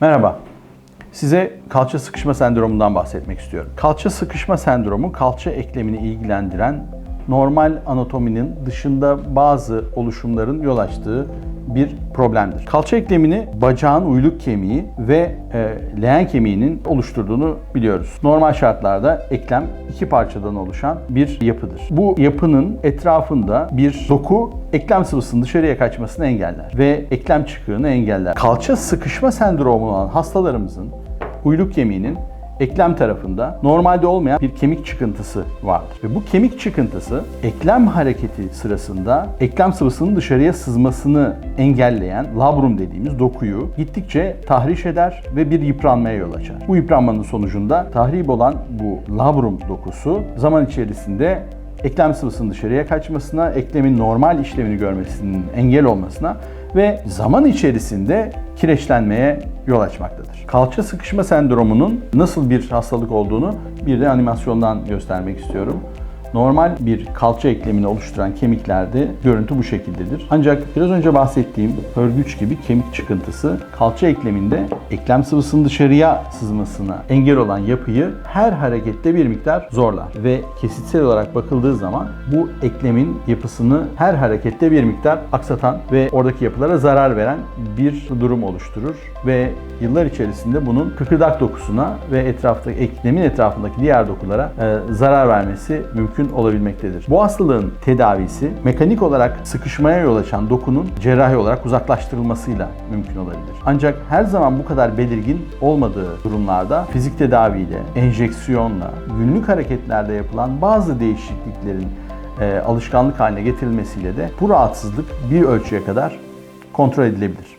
Merhaba. Size kalça sıkışma sendromundan bahsetmek istiyorum. Kalça sıkışma sendromu kalça eklemini ilgilendiren normal anatominin dışında bazı oluşumların yol açtığı bir problemdir. Kalça eklemini bacağın uyluk kemiği ve e, leğen kemiğinin oluşturduğunu biliyoruz. Normal şartlarda eklem iki parçadan oluşan bir yapıdır. Bu yapının etrafında bir doku eklem sıvısının dışarıya kaçmasını engeller ve eklem çıkığını engeller. Kalça sıkışma sendromu olan hastalarımızın uyluk kemiğinin eklem tarafında normalde olmayan bir kemik çıkıntısı vardır. Ve bu kemik çıkıntısı eklem hareketi sırasında eklem sıvısının dışarıya sızmasını engelleyen labrum dediğimiz dokuyu gittikçe tahriş eder ve bir yıpranmaya yol açar. Bu yıpranmanın sonucunda tahrip olan bu labrum dokusu zaman içerisinde eklem sıvısının dışarıya kaçmasına, eklemin normal işlevini görmesinin engel olmasına ve zaman içerisinde kireçlenmeye yol açmaktadır. Kalça sıkışma sendromunun nasıl bir hastalık olduğunu bir de animasyondan göstermek istiyorum. Normal bir kalça eklemini oluşturan kemiklerde görüntü bu şekildedir. Ancak biraz önce bahsettiğim hörgüç gibi kemik çıkıntısı kalça ekleminde eklem sıvısının dışarıya sızmasına engel olan yapıyı her harekette bir miktar zorlar. Ve kesitsel olarak bakıldığı zaman bu eklemin yapısını her harekette bir miktar aksatan ve oradaki yapılara zarar veren bir durum oluşturur. Ve yıllar içerisinde bunun kıkırdak dokusuna ve etraftaki eklemin etrafındaki diğer dokulara e, zarar vermesi mümkün olabilmektedir. Bu hastalığın tedavisi mekanik olarak sıkışmaya yol açan dokunun cerrahi olarak uzaklaştırılmasıyla mümkün olabilir. Ancak her zaman bu kadar belirgin olmadığı durumlarda fizik tedaviyle, enjeksiyonla, günlük hareketlerde yapılan bazı değişikliklerin e, alışkanlık haline getirilmesiyle de bu rahatsızlık bir ölçüye kadar kontrol edilebilir.